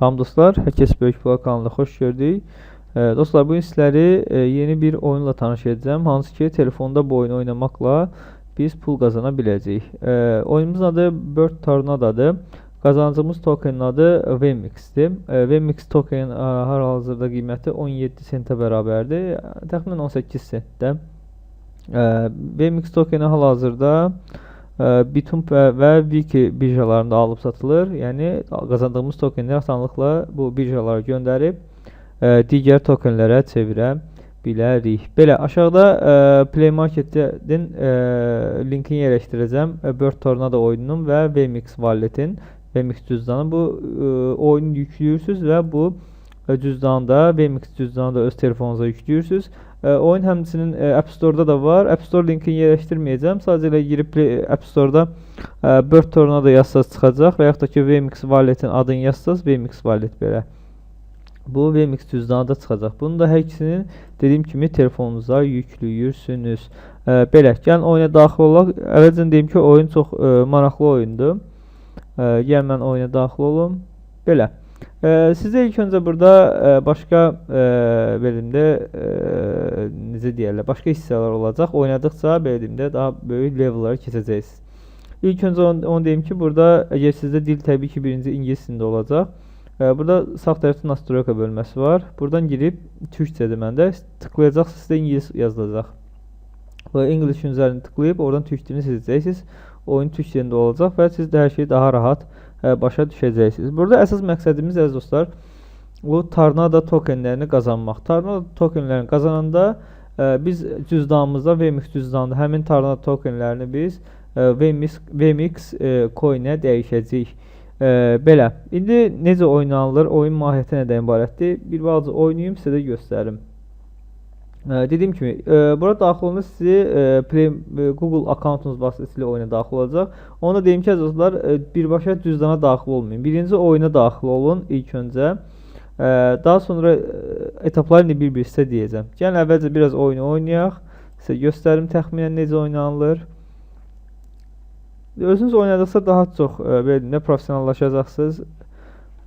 Salam dostlar, Herkes Böyük Blog kanalına xoş gördük. E, dostlar, bugün sizləri e, yeni bir oyunla tanış edəcəm. Hansı ki, telefonda bu oyunu oynamaqla biz pul qazana biləcəyik. E, oyunumuzun adı Bird Tornado'dır. Qazancımız tokenin adı VMix-dir. E, VMix token e, hal-hazırda qiyməti 17 sentə bərabərdir. Təxminən 18 sentdə. E, VMix tokeni hal-hazırda Bitump və, və Wiki birjalarında alıb satılır. Yəni qazandığımız tokenləri asanlıqla bu birjalara göndərib e, digər tokenlərə çevirə bilərik. Belə aşağıda e, Play Market-in e, linkini yerləşdirəcəm. Bird Tornado oyununun və VMix Wallet-in VMix cüzdanı bu e, oyunu yüklüyorsunuz və bu cüzdanda VMix cüzdanı da öz telefonunuza yüklüyorsunuz. E, oyun həmçinin e, App Store-da da var. App Store linkini yerləşdirməyəcəm. Sadəcə elə girib Play, App Store-da e, Bird Tornado yazsaz çıxacaq və yaxud da ki VMix Wallet-in adını yazsaz VMix Wallet belə. Bu VMix cüzdanı da çıxacaq. Bunu da hər ikisini dediyim kimi telefonunuza yüklüyürsünüz. E, belə, gəlin oyuna daxil olaq. Əvvəlcə deyim ki, oyun çox e, maraqlı oyundur. E, gəl mən oyuna daxil olum. Belə. E, sizə ilk öncə burada e, başqa e, bölümdə e, necə deyirlər, başqa hissələr olacaq. Oynadıqca bölümdə daha böyük levellara keçəcəksiniz. İlk öncə onu, onu deyim ki, burada əgər sizdə dil təbii ki, birinci ingilis dilində. E, burada sağ tərəfdə nastroyka bölməsi var. Buradan girib türkçədir məndə. Tıklayacaqsınız, sizdə ingilis yazılacaq. Və English üzərini tıklayıb oradan türk dilini. Oyun türk dilində olacaq və siz də hər şeyi daha rahat ə, başa düşəcəksiniz. Burada əsas məqsədimiz əziz dostlar, bu Tornado tokenlərini qazanmaq. Tornado tokenlərini qazananda ə, biz cüzdanımızda VMix cüzdanında həmin Tornado tokenlərini biz ə, VMix VMix ə, coin-ə dəyişəcəyik. Ə, belə. İndi necə oynanılır? Oyun mahiyyəti nədən ibarətdir? Bir balaca oynayım, sizə də göstərim. Dediyim kimi, bura daxil olanda sizi Google akkauntunuz vasitəsilə oyuna daxil olacaq. Onu da deyim ki, əzizlər, ə, birbaşa cüzdana daxil olmayın. Birinci oyuna daxil olun ilk öncə. Daha sonra etaplarını bir-bir sizə deyəcəm. Gəlin əvvəlcə biraz oyunu oynayaq. Sizə göstərim təxminən necə oynanılır. Özünüz oynadıqca daha çox belə də professionallaşacaqsınız.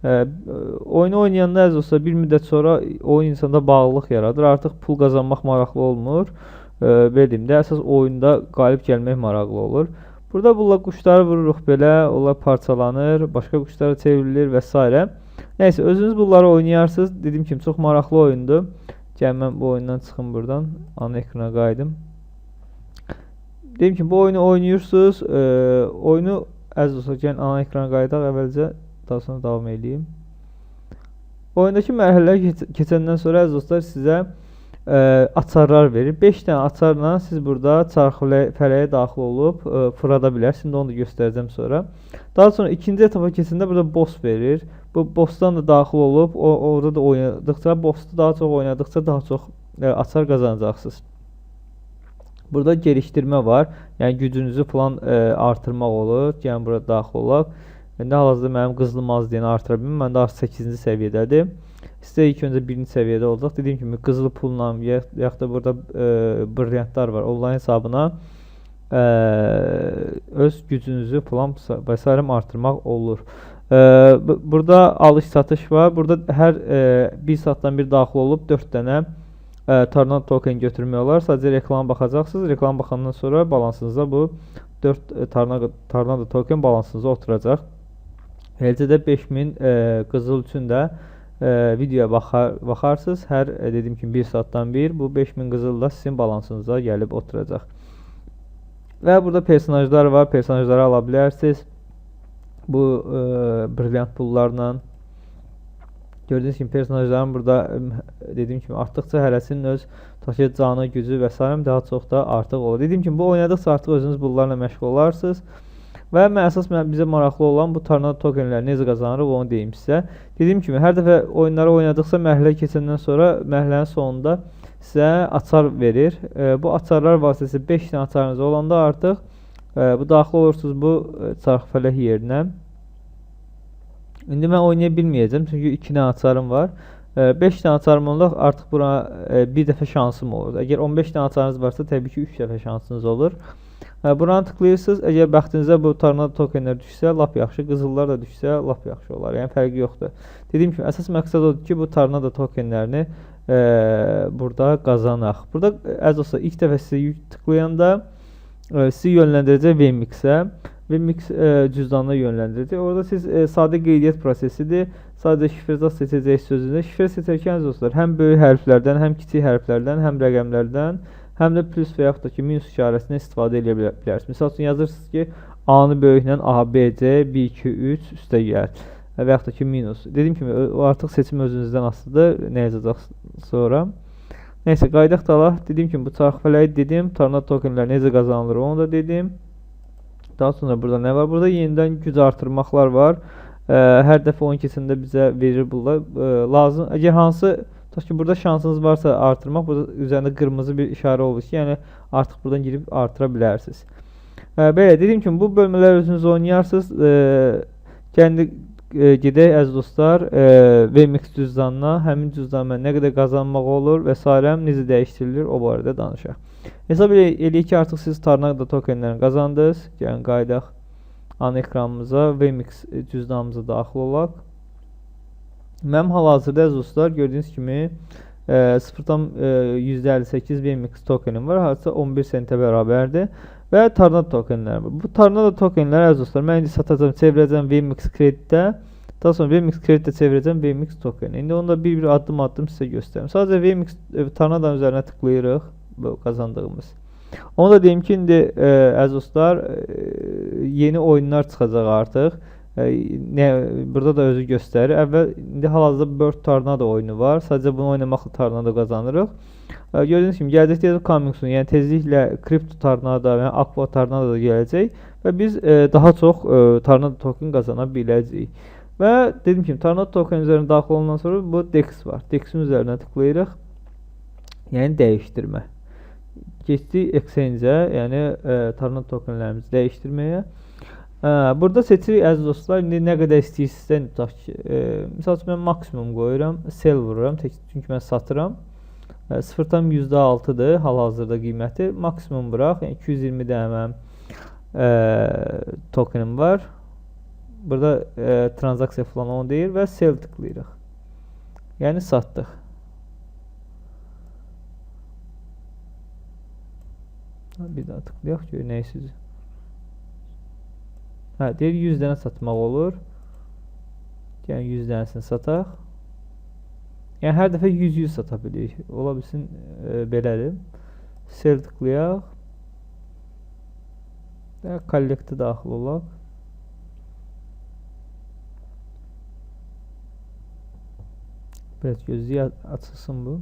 Ə, oyunu oynayanda əziz olsa bir müddət sonra oyun insanda bağlılıq yaradır. Artıq pul qazanmaq maraqlı olmur. Ə, belə deyim əsas oyunda qalib gəlmək maraqlı olur. Burada bunlar quşları vururuq belə, onlar parçalanır, başqa quşlara çevrilir və s. Nəysə, özünüz bunları oynayarsınız. Dediyim kimi çox maraqlı oyundur. Gəl mən bu oyundan çıxım buradan. Ana ekrana qayıdım. Dediyim kimi bu oyunu oynayırsınız. Ə, oyunu əziz olsa gəlin ana ekrana qayıdaq əvvəlcə daha sonra davam edeyim. Oyundakı mərhələləri keç keçəndən sonra əziz dostlar sizə ə, açarlar verir. 5 dənə açarla siz burada çarxı fələyə daxil olub ə, fırada bilərsiniz. Onu da göstərəcəm sonra. Daha sonra ikinci etapa keçəndə burada boss verir. Bu bossdan da daxil olub o orada da oynadıqca, boss'u daha çox oynadıqca daha çox ə, açar qazanacaqsınız. Burada gelişdirmə var. Yəni gücünüzü falan ə, artırmaq olur. Yəni bura daxil olaq. İndi hal-hazırda mənim qızılım az deyəni artıra bilməm. Məndə artıq 8-ci səviyyədədir. Sizdə ilk öncə 1-ci səviyyədə olacaq. Dediyim kimi qızıl pulla yaxud da burada ə, brilliantlar var. Onların hesabına ə, öz gücünüzü falan və s. artırmaq olur. Ə, burada alış-satış var. Burada hər ə, 1 saatdan bir daxil olub 4 dənə ə, Tornado token götürmək olar. Sadəcə reklama baxacaqsınız. Reklama baxandan sonra balansınızda bu 4 Tornado, Tornado token balansınıza oturacaq. Eləcə də 5000 ə, qızıl üçün də ə, videoya baxar, baxarsınız. Hər ə, dediyim kimi 1 saatdan bir bu 5000 qızıl da sizin balansınıza gəlib oturacaq. Və burada personajlar var. Personajları ala bilərsiniz. Bu ə, brilliant pullarla Gördüyünüz kimi personajların burada dediyim kimi artdıqca hərəsinin öz taşıyacağı canı, gücü və s. daha çox da artıq olur. Dediyim kimi bu oynadıqca artıq özünüz bunlarla məşğul olarsınız. Və mən əsas mən bizə maraqlı olan bu Tornado tokenləri necə qazanırıq onu deyim sizə. Dediyim kimi hər dəfə oyunları oynadıqca mərhələ keçəndən sonra mərhələnin sonunda sizə açar verir. E, bu açarlar vasitəsilə 5 dənə açarınız olanda artıq e, bu daxil olursunuz bu çarx fələk yerinə. İndi mən oynaya bilməyəcəm çünki 2 dənə açarım var. 5 dənə açarım olanda artıq buna bir dəfə şansım olur. Əgər 15 dənə açarınız varsa təbii ki 3 dəfə şansınız olur. Buranı tıklayırsınız. Əgər bəxtinizə bu tornado tokenlər düşsə, lap yaxşı. Qızıllar da düşsə, lap yaxşı olar. Yəni fərqi yoxdur. Dediyim kimi əsas məqsəd odur ki, bu tornado tokenlərini e, burada qazanaq. Burada e, əziz dostlar, ilk dəfə yük tıklayanda e, sizi yönləndirəcək Vmix-ə. Vmix e, cüzdanına yönləndirəcək. Orada siz e, sadə qeydiyyat prosesidir. Sadəcə şifrezat seçəcəksiniz sözünüzdə. Şifrə seçərkən əziz dostlar, həm böyük hərflərdən, həm kiçik hərflərdən, həm rəqəmlərdən həm də plus və yaxud da ki minus işarəsindən istifadə edə bilər- bilərsiniz. Məsəl üçün yazırsınız ki, A-nı böyüklə A, B, C 1 2 3 üstə gəl və yaxud da ki minus. Dediyim kimi o artıq seçim özünüzdən asılıdır. Nə yazacaqsınız sonra. Nəysə qaydaq dala. Dediyim kimi bu çarx fələyi dedim. Tornado tokenlər necə qazanılır onu da dedim. Daha sonra burada nə var? Burada yenidən güc artırmaqlar var. Ə, hər dəfə oyun keçəndə bizə verir bunlar. Lazım. Əgər hansı tutaq ki, burada şansınız varsa artırmaq, burada üzərində qırmızı bir işarə olur ki, yəni artıq buradan girib artıra bilərsiniz. Ə, belə dediyim kimi bu bölmələr özünüz oynayarsınız. Ə, kəndi ə, gedək əziz dostlar, ə, VMix cüzdanına, həmin cüzdanla nə qədər qazanmaq olur və s. necə dəyişdirilir o barədə danışaq. Hesab elə- eləyək ki, artıq siz Tornado tokenlərini qazandınız. Gəlin qaydaq ana ekranımıza VMix e, cüzdanımıza daxil olaq. Mənim hal-hazırda dostlar gördüyünüz kimi e, 0.58 VMix tokenim var. Hardasa 11 sentə bərabərdir. Və Tornado tokenlər var. Bu Tornado tokenləri əziz dostlar mən indi satacağam, çevirəcəm VMix kreditdə. Daha sonra VMix kreditdə çevirəcəm VMix token. İndi onu da bir-bir addım-addım sizə göstərim. Sadəcə VMix e, Tornado üzərinə tıklayırıq bu qazandığımız. Onu da deyim ki, indi e, əziz dostlar, e, yeni oyunlar çıxacaq artıq. E, nə burada da özü göstərir. Əvvəl indi hal-hazırda Bird Tornado oyunu var. Sadəcə bunu oynamaqla Tornado qazanırıq. E, gördüyünüz kimi gələcəkdə də coming soon, yəni tezliklə Crypto Tornado və Aqua Tornado da gələcək və biz e, daha çox e, Tornado token qazana biləcəyik. Və dediyim kimi Tornado token üzərinə daxil olandan sonra bu DEX var. DEX-in üzərinə tıklayırıq. Yəni dəyişdirmə. Keçdik exchange-ə, yəni e, Tornado tokenlərimizi dəyişdirməyə. Ə, burada seçirik əziz dostlar. İndi nə qədər istəyirsinizsə, tutaq ki, e, məsəl üçün mən maksimum qoyuram, sell vururam, tək, çünki mən satıram. E, 0.6-dır hal-hazırda qiyməti. Maksimum bıraq, yəni 220 dənə e, tokenim var. Burada e, transaksiya falan onu deyir və sell tıklayırıq. Yəni satdıq. Bir daha tıklayaq görək nə siz. Hə, deyir 100 dənə satmaq olur. Yəni 100 dənəsini sataq. Yəni hər dəfə 100-100 sata bilirik. Ola bilsin e, belədir. Sell tıklayaq. Və kollekte daxil olaq. Biraz gözlüyü açılsın bu.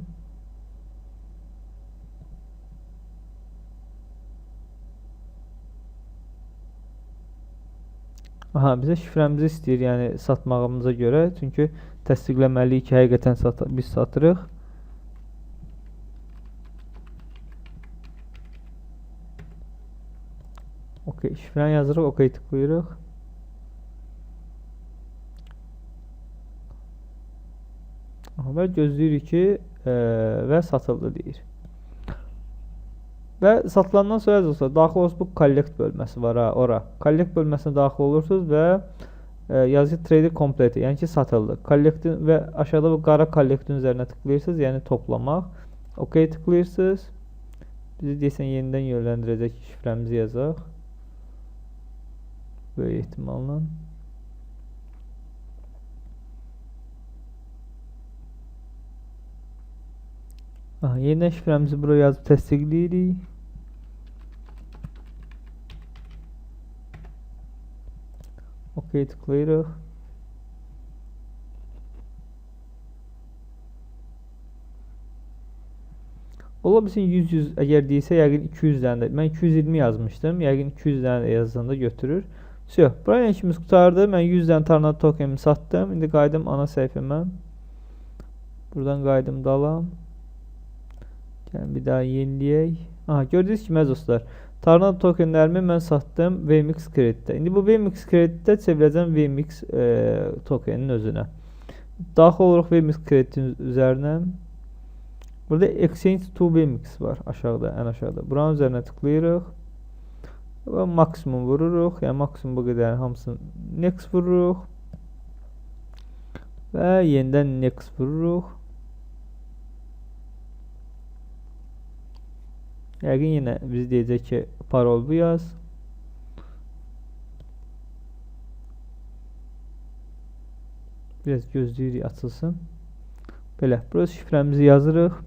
Aha, bizə şifrəmizi istəyir, yəni satmağımıza görə. Çünki təsdiqləməliyik ki, həqiqətən sat biz satırıq. Okay, şifrəni yazırıq, OK tıklayırıq. Aha, və gözləyirik ki, e, və satıldı deyir. Və satılandan sonra dostlar, daxil olursunuz bu collect bölməsi var ha, ora. Collect bölməsinə daxil olursunuz və e, yazı trade complete, yəni ki satıldı. Collect və aşağıda bu qara collect'in üzərinə tıklayırsınız, yəni toplamaq. OK tıklayırsınız. Bizi desən yenidən yönləndirəcək şifrəmizi yazaq. Böyük ehtimalla. Aha, yenidən şifrəmizi bura yazıb təsdiqləyirik. Okey tıklayırıq. Ola bilsin 100-100 əgər deyilsə, yəqin 200 dənə də. Mən 220 yazmışdım. Yəqin 200 dənə də götürür. Söh, buraya işimiz qutardı. Mən 100 dənə Tornado tokenimi satdım. İndi qayıdım ana səhifəmə. Buradan qayıdım dalam. Gəlin bir daha yeniləyək. Aha, gördünüz ki, məz dostlar, Tornado tokenlərimi mən satdım VMix kreditdə. İndi bu VMix kreditdə çevirəcəm VMix e, tokenin özünə. Daxil oluruq VMix kreditin üzərinə. Burada Exchange to VMix var aşağıda, ən aşağıda. Buranın üzərinə tıklayırıq. Və maksimum vururuq. Yəni maksimum bu qədər hamısını next vururuq. Və yenidən next vururuq. Yəqin yenə biz deyəcək ki, parol bu yaz. Biraz gözləyirik açılsın. Belə, buraya şifrəmizi yazırıq.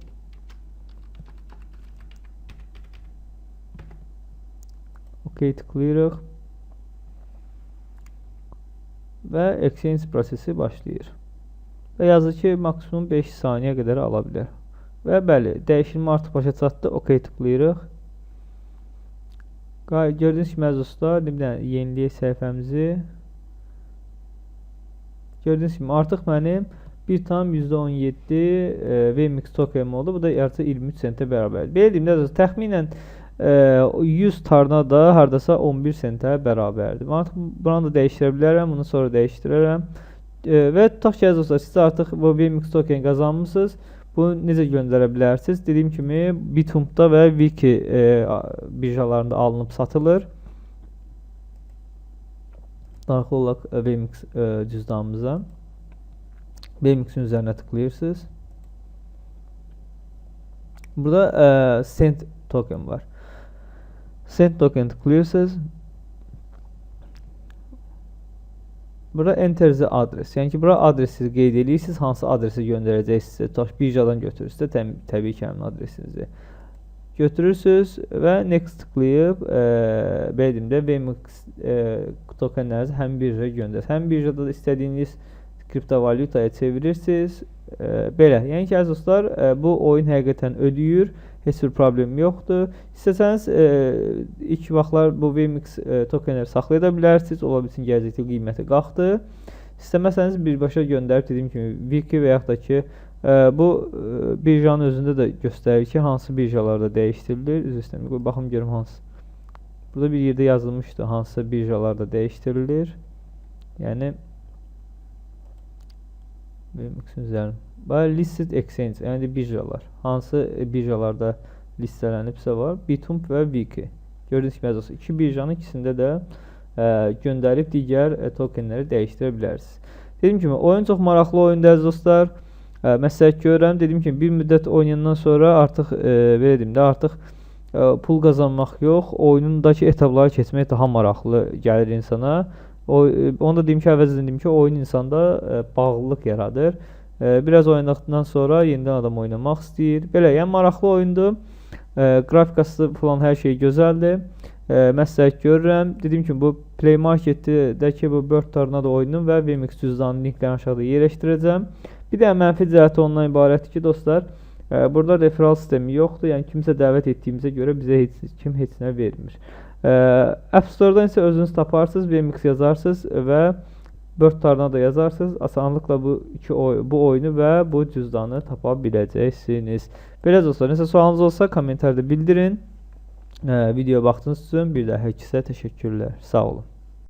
OK tıklayırıq. Və exchange prosesi başlayır. Və yazır ki, maksimum 5 saniyə qədər ala bilər. Və bəli, dəyişilmə artıq başa çatdı. OK tıklayırıq. Gördüyünüz kimi əziz dostlar, yeniləyək səhifəmizi. Gördüyünüz kimi artıq mənim 1,17 e, VMix tokenim oldu. Bu da artıq 23 sentə bərabərdir. Belə deyim də, əziz, təxminən e, 100 tarna da hardasa 11 sentə bərabərdir. Artıq buranı da dəyişdirə bilərəm, bunu sonra dəyişdirərəm. E, və tutaq ki, əziz siz artıq bu VMix token qazanmısınız. Bunu necə göndərə bilərsiniz? Dediyim kimi Bitumpda və Wiki e, birjalarında alınıb satılır. Daxil olaq e, VMix e, cüzdanımıza. VMix'in üzərinə tıklayırsınız. Burada e, Send token var. Send token tıklayırsınız. Burada enter the adres. Yəni ki, bura adresi qeyd edirsiniz, hansı adresi göndərəcəksinizsə, tutaq birjadan götürürsünüzsə, təm- təbii ki, həmin adresinizi götürürsüz və next tıklayıb, e, belə deyim də, VMix e, tokenlərinizi həmin birjaya göndərir. Həmin birjada da istədiyiniz kriptovalyutaya çevirirsiniz. Belə, yəni ki, əziz dostlar, bu oyun həqiqətən ödəyir. Heç bir problem yoxdur. İstəsəniz e, ilk vaxtlar bu VMix e, tokenləri saxlaya da bilərsiniz. Ola bilsin gələcəkdə qiyməti qalxdı. İstəməsəniz birbaşa göndərib dediyim kimi Wiki və yaxud da ki e, bu e, birjanın özündə də göstərir ki, hansı birjalarda dəyişdirilir. Üzr istəyirəm. Qoy baxım görüm hansı. Burada bir yerdə yazılmışdı hansı birjalarda dəyişdirilir. Yəni VMix-in üzərində. Bax listed exchange, yəni birjalar. Hansı e, birjalarda listelənibsə var? Bitump və Wiki. Gördüyünüz kimi əziz, iki birjanın ikisində də ə, göndərib digər ə, tokenləri dəyişdirə bilərsiniz. Dediyim kimi, oyun çox maraqlı oyundur əziz dostlar. Ə, məsləhət görürəm. Dediyim kimi, bir müddət oynayandan sonra artıq ə, belə deyim də, artıq ə, pul qazanmaq yox, oyunundakı etapları keçmək daha maraqlı gəlir insana. O e, onu deyim ki, əvvəlcədən deyim ki, oyun insanda ə, bağlılıq yaradır. Ə, biraz oynadıqdan sonra yenidən adam oynamaq istəyir. Belə, yəni maraqlı oyundur. Ə, qrafikası falan hər şey gözəldir. Ə, məsləhət görürəm. Dediyim kimi bu Play Marketdəki bu Bird Tornado oyunun və VMix cüzdanının linklərini aşağıda yerləşdirəcəm. Bir də mənfi cəhəti ondan ibarətdir ki, dostlar, ə, burada referral sistemi yoxdur. Yəni kimsə dəvət etdiyimizə görə bizə heç kim heç nə vermir. Ə, App Store-dan isə özünüz taparsınız, VMix yazarsınız və Bird Tornado yazarsınız. Asanlıqla bu iki oy bu oyunu və bu cüzdanı tapa biləcəksiniz. Belə dostlar, nəsə sualınız olsa kommentarda bildirin. Ə, videoya baxdığınız üçün bir daha hər kəsə təşəkkürlər. Sağ olun.